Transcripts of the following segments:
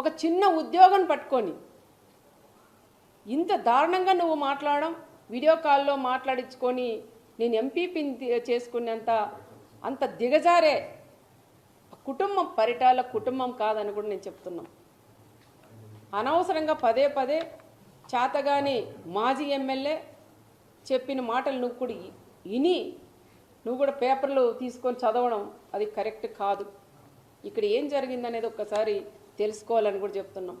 ఒక చిన్న ఉద్యోగం పట్టుకొని. ఇంత దారుణంగా నువ్వు మాట్లాడడం వీడియో కాల్లో మాట్లాడించుకొని నేను ఎంపీపీని చేసుకునేంత అంత దిగజారే కుటుంబం పరిటాల కుటుంబం కాదని కూడా నేను చెప్తున్నాను అనవసరంగా పదే పదే చేతగాని మాజీ ఎమ్మెల్యే చెప్పిన మాటలు నువ్వు కూడా విని నువ్వు కూడా పేపర్లు తీసుకొని చదవడం అది కరెక్ట్ కాదు. ఇక్కడ ఏం జరిగిందనేది ఒక్కసారి తెలుసుకోవాలని కూడా చెప్తున్నాం.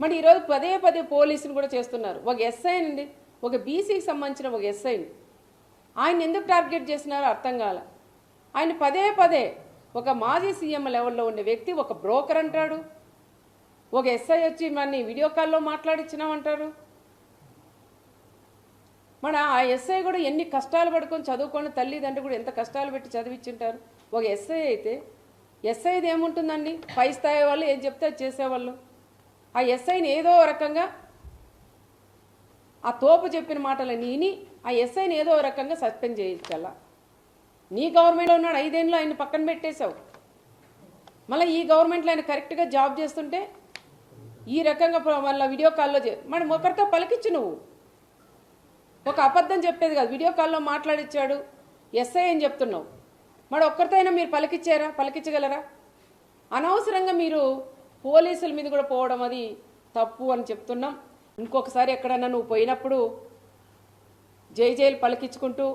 మరి ఈరోజు పదే పదే పోలీసులు కూడా చేస్తున్నారు. ఒక ఎస్ఐ అండి. ఒక బీసీకి సంబంధించిన ఒక ఎస్ఐని ఆయన ఎందుకు టార్గెట్ చేసినారో అర్థం కాల. ఆయన పదే పదే ఒక మాజీ సీఎం లెవెల్లో ఉండే వ్యక్తి ఒక బ్రోకర్ అంటాడు. ఒక ఎస్ఐ వచ్చి మన వీడియో కాల్లో మాట్లాడించినామంటారు మన ఆ ఎస్ఐ కూడా ఎన్ని కష్టాలు పడుకొని చదువుకొని తల్లిదండ్రులు కూడా ఎంత కష్టాలు పెట్టి చదివించుంటారు ఒక ఎస్ఐ అయితే ఎస్ఐది ఏముంటుందండి? పై స్థాయి వాళ్ళు ఏం చెప్తే చేసేవాళ్ళు. ఆ ఎస్ఐని ఏదో రకంగా ఆ తోపు చెప్పిన మాటలు నేని ఆ ఎస్ఐని ఏదో రకంగా సస్పెండ్ చేయించాల? నీ గవర్నమెంట్లో ఉన్నాడు ఐదేళ్ళు ఆయన పక్కన పెట్టేశావు. మళ్ళీ ఈ గవర్నమెంట్లో ఆయన కరెక్ట్గా జాబ్ చేస్తుంటే ఈ రకంగా మళ్ళీ వీడియో కాల్లో మనం ఒకరితో పలికించు నువ్వు. ఒక అబద్ధం చెప్పేది కాదు. వీడియో కాల్లో మాట్లాడిచ్చాడు ఎస్ఐ అని చెప్తున్నావు. మరి ఒక్కరితో అయినా మీరు పలికిచ్చారా? పలికించగలరా? అనవసరంగా మీరు పోలీసుల మీద కూడా పోవడం అది తప్పు అని చెప్తున్నాం. ఇంకొకసారి ఎక్కడన్నా నువ్వు పోయినప్పుడు జై జైలు పలికించుకుంటూ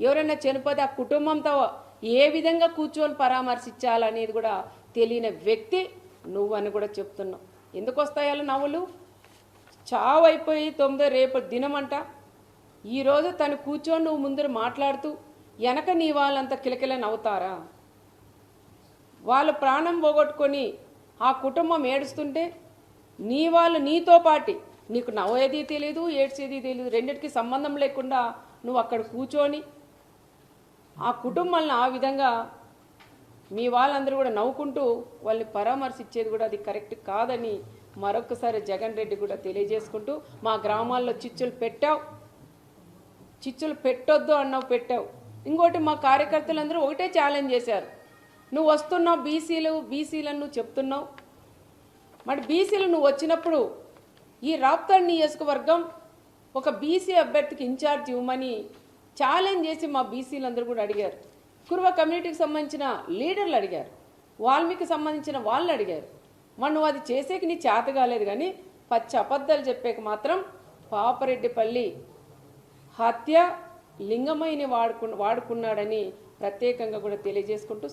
ఎవరైనా చనిపోతే ఆ కుటుంబంతో ఏ విధంగా కూర్చొని పరామర్శించాలనేది కూడా తెలియని వ్యక్తి నువ్వు అని కూడా చెప్తున్నావు ఎందుకు వస్తాయాలు నవ్వులు? చావు అయిపోయి తొమ్మిదో రేపు దినమంట. ఈరోజు తను కూర్చొని నువ్వు ముందర మాట్లాడుతూ వెనక నీ వాళ్ళంతా కిలకిల నవ్వుతారా వాళ్ళు ప్రాణం పోగొట్టుకొని ఆ కుటుంబం ఏడుస్తుంటే నీ వాళ్ళు నీతో పాటి నీకు నవ్వేది తెలియదు ఏడ్చేది తెలియదు రెండిటికి సంబంధం లేకుండా నువ్వు అక్కడ కూర్చొని ఆ కుటుంబాలను ఆ విధంగా మీ వాళ్ళందరూ కూడా నవ్వుకుంటూ వాళ్ళని పరామర్శించేది కూడా అది కరెక్ట్ కాదని మరొకసారి జగన్ రెడ్డి కూడా తెలియజేసుకుంటూ మా గ్రామాల్లో చిచ్చులు పెట్టావు. చిచ్చులు పెట్టొద్దు అన్నావు పెట్టావు. ఇంకోటి మా కార్యకర్తలందరూ ఒకటే ఛాలెంజ్ చేశారు. నువ్వు వస్తున్నావు బీసీలు బీసీలను నువ్వు చెప్తున్నావు. మరి బీసీలు నువ్వు వచ్చినప్పుడు ఈ రాప్తాడ్ నియోజకవర్గం ఒక బీసీ అభ్యర్థికి ఇన్ఛార్జ్ ఇవ్వమని ఛాలెంజ్ చేసి మా బీసీలందరూ కూడా అడిగారు. కుర్వ కమ్యూనిటీకి సంబంధించిన లీడర్లు అడిగారు. వాల్మీకి సంబంధించిన వాళ్ళు అడిగారు. మరి నువ్వు అది చేసేకి నీ చేత కాలేదు కానీ పచ్చి అబద్ధాలు చెప్పేకి మాత్రం పాపరెడ్డిపల్లి హత్య లింగమైన వాడుకు వాడుకున్నాడని ప్రత్యేకంగా కూడా తెలియజేసుకుంటూ